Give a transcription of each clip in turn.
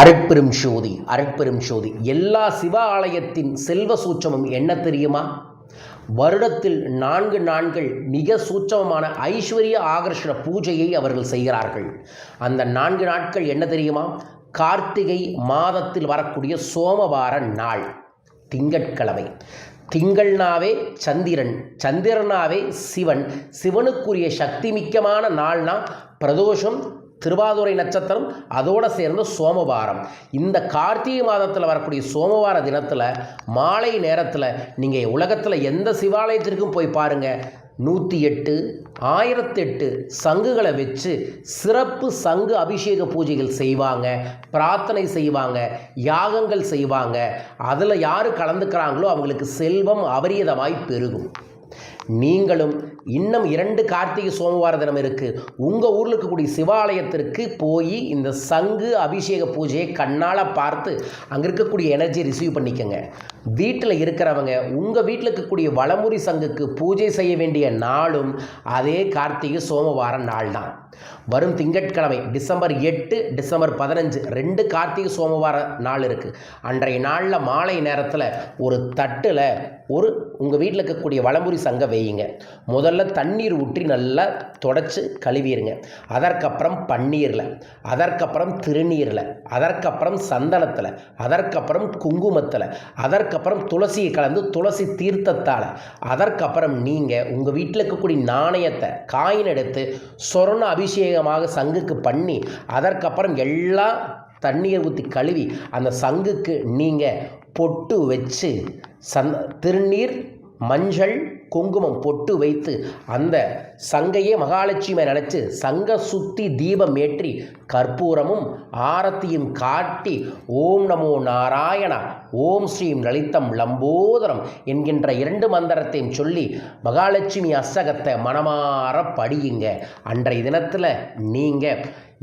அருட்பெரும் சோதி அருட்பெரும் சோதி. எல்லா சிவ ஆலயத்தின் செல்வ சூட்சமும் என்ன தெரியுமா? வருடத்தில் நான்கு நாட்கள் மிக சூட்சமமான ஐஸ்வர்ய ஆகர்ஷண பூஜையை அவர்கள் செய்கிறார்கள். அந்த நான்கு நாட்கள் என்ன தெரியுமா? கார்த்திகை மாதத்தில் வரக்கூடிய சோமவார நாள் திங்கட்கிழமை. திங்கள்னாவே சந்திரன் சந்திரனாவே சிவன். சிவனுக்குரிய சக்தி மிக்கமான நாள்னா பிரதோஷம் திருவாதுரை நட்சத்திரம் அதோடு சேர்ந்து சோமவாரம். இந்த கார்த்திகை மாதத்தில் வரக்கூடிய சோமவார தினத்தில் மாலை நேரத்தில் நீங்கள் உலகத்தில் எந்த சிவாலயத்திற்கும் போய் பாருங்கள் நூற்றி எட்டு ஆயிரத்தெட்டு சங்குகளை வச்சு சிறப்பு சங்கு அபிஷேக பூஜைகள் செய்வாங்க. பிரார்த்தனை செய்வாங்க யாகங்கள் செய்வாங்க. அதில் யார் கலந்துக்கிறாங்களோ அவங்களுக்கு செல்வம் அபரியதமாய் பெருகும். நீங்களும் இன்னும் இரண்டு கார்த்திகை சோமவார தினம் இருக்குது உங்கள் ஊரில் இருக்கக்கூடிய சிவாலயத்திற்கு போய் இந்த சங்கு அபிஷேக பூஜையை கண்ணால் பார்த்து அங்கே இருக்கக்கூடிய எனர்ஜி ரிசீவ் பண்ணிக்கோங்க. வீட்டில் இருக்கிறவங்க உங்கள் வீட்டில் இருக்கக்கூடிய வளமுறி சங்குக்கு பூஜை செய்ய வேண்டிய நாளும் அதே கார்த்திகை சோமவார நாள் தான் வரும் திங்கட்கிழமை டிசம்பர் எட்டு டிசம்பர் பதினஞ்சு ரெண்டு கார்த்திகை சோமவார நாள் இருக்குது அன்றைய நாளில் மாலை நேரத்தில் ஒரு தட்டில் ஒரு உங்கள் வீட்டில் இருக்கக்கூடிய வளமுறி சங்க வையுங்க. முதல்ல தண்ணீர் ஊற்றி நல்லா தொடச்சி கழுவிடுங்க அதற்கப்புறம் பன்னீரில் அதற்கப்புறம் திருநீரில் அதற்கப்புறம் சந்தனத்தில் அதற்கப்புறம் குங்குமத்தில் அதற்கப்புறம் துளசியை கலந்து துளசி தீர்த்தத்தால் அதற்கப்புறம் நீங்கள் உங்கள் வீட்டில் இருக்கக்கூடிய நாணயத்தை காயின் எடுத்து சொர்ண அபிஷேகமாக சங்குக்கு பண்ணி அதற்கப்புறம் எல்லா தண்ணீரை ஊற்றி கழுவி அந்த சங்குக்கு நீங்கள் பொட்டு வச்சு சந் திருநீர் மஞ்சள் குங்குமம் பொட்டு வைத்து அந்த சங்கையே மகாலட்சுமி நினச்சி சங்க சுத்தி தீபம் ஏற்றி கற்பூரமும் ஆரத்தியும் காட்டி ஓம் நமோ நாராயணா ஓம் ஸ்ரீம் லலிதம் லம்போதரம் என்கின்ற இரண்டு மந்திரத்தையும் சொல்லி மகாலட்சுமி அசகத்தை மனமாற படியுங்க. அன்றைய தினத்தில் நீங்கள்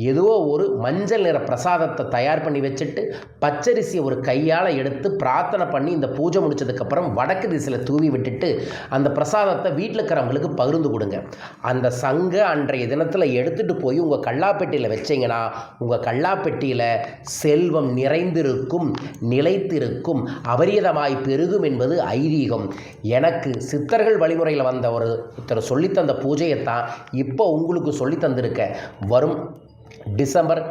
ஏதோ ஒரு மஞ்சள் நிற பிரசாதத்தை தயார் பண்ணி வச்சுட்டு பச்சரிசியை ஒரு கையால் எடுத்து பிரார்த்தனை பண்ணி இந்த பூஜை முடித்ததுக்கப்புறம் வடக்கு திசையில் தூவி விட்டுட்டு அந்த பிரசாதத்தை வீட்டில் இருக்கிறவங்களுக்கு பகிர்ந்து கொடுங்க. அந்த சங்க அன்றைய தினத்தில் எடுத்துகிட்டு போய் உங்கள் கல்லாப்பெட்டியில் வச்சிங்கன்னா உங்கள் கல்லாப்பெட்டியில் செல்வம் நிறைந்திருக்கும் நிலைத்திருக்கும் அபரியதமாய் பெருகும் என்பது ஐதீகம். எனக்கு சித்தர்கள் வழிமுறையில் வந்த ஒரு ஒருத்தர் சொல்லித்தந்த பூஜையைத்தான் இப்போ உங்களுக்கு சொல்லி தந்திருக்க. வரும் டிசம்பர்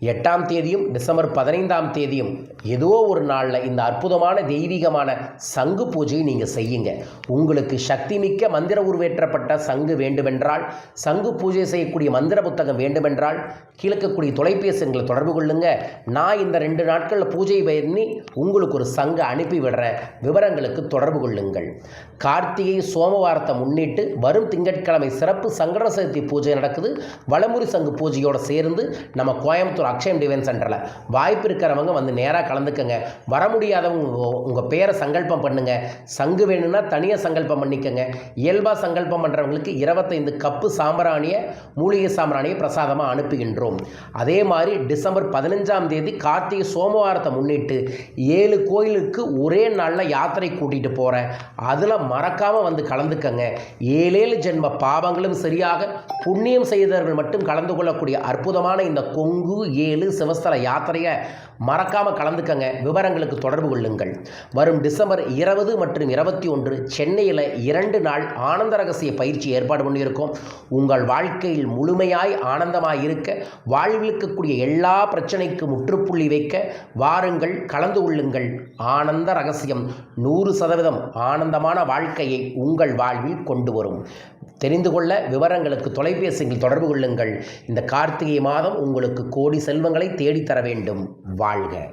எட்டாம் தேதியும் டிசம்பர் பதினைந்தாம் தேதியும் ஏதோ ஒரு நாளில் இந்த அற்புதமான தெய்வீகமான சங்கு பூஜையை நீங்கள் செய்யுங்க. உங்களுக்கு சக்தி மிக்க மந்திர உருவேற்றப்பட்ட சங்கு வேண்டுமென்றால் சங்கு பூஜை செய்யக்கூடிய மந்திர புத்தகம் வேண்டுமென்றால் கீழக்கக்கூடிய தொலைபேசி எங்களை தொடர்பு கொள்ளுங்க. நான் இந்த ரெண்டு நாட்களில் பூஜை பண்ணி உங்களுக்கு ஒரு சங்கு அனுப்பி விடுறேன் விவரங்களுக்கு தொடர்பு கொள்ளுங்கள். கார்த்திகை சோமவாரத்தை முன்னிட்டு வரும் திங்கட்கிழமை சிறப்பு சங்கட சதுர்த்தி பூஜை நடக்குது. வளமுறி சங்கு பூஜையோடு சேர்ந்து நம்ம கோயம்புத்தூர் அக்ஷயம் டிவைன் சென்டரில் வாய்ப்பு இருக்கிறவங்க வந்து நேராக கலந்துக்கங்க. வர முடியாதவங்க உங்கள் பேரை சங்கல்பம் பண்ணுங்க. சங்கு வேணும்னா தனியாக சங்கல்பம் பண்ணிக்கோங்க. இயல்பாக சங்கல்பம் பண்ணுறவங்களுக்கு இருபத்தைந்து கப்பு சாம்பிராணியை மூலிகை சாம்பிராணியை பிரசாதமாக அனுப்புகின்றோம். அதே மாதிரி டிசம்பர் பதினஞ்சாம் தேதி கார்த்திகை சோமவாரத்தை முன்னிட்டு ஏழு கோயிலுக்கு ஒரே நாளில் யாத்திரை கூட்டிகிட்டு போகிறேன் அதில் மறக்காமல் வந்து கலந்துக்கங்க. ஏழேழு ஜென்ம பாவங்களும் சரியாக புண்ணியம் செய்தவர்கள் மட்டும் கலந்து கொள்ளக்கூடிய அற்புதமான இந்த கொங்கு ஏழு சிவஸ்தல யாத்திரையை மறக்காமல் கலந்துக்கங்க. விவரங்களுக்கு தொடர்பு கொள்ளுங்கள். வரும் டிசம்பர் இருபது மற்றும் இருபத்தி ஒன்று சென்னையில் இரண்டு நாள் ஆனந்த ரகசிய பயிற்சி ஏற்பாடு பண்ணியிருக்கோம். உங்கள் வாழ்க்கையில் முழுமையாய் ஆனந்தமாய் இருக்க வாழ்வில் இருக்கக்கூடிய எல்லா பிரச்சனைக்கும் முற்றுப்புள்ளி வைக்க வாருங்கள் கலந்து கொள்ளுங்கள். ஆனந்த ரகசியம் நூறு சதவீதம் ஆனந்தமான வாழ்க்கையை உங்கள் வாழ்வில் கொண்டு வரும். தெரிந்து கொள்ள விவரங்களுக்கு தொலைபேசியில் தொடர்பு கொள்ளுங்கள். இந்த கார்த்திகை மாதம் உங்களுக்கு கோடி செல்வங்களை தேடித்தர வேண்டும். வாழ்க.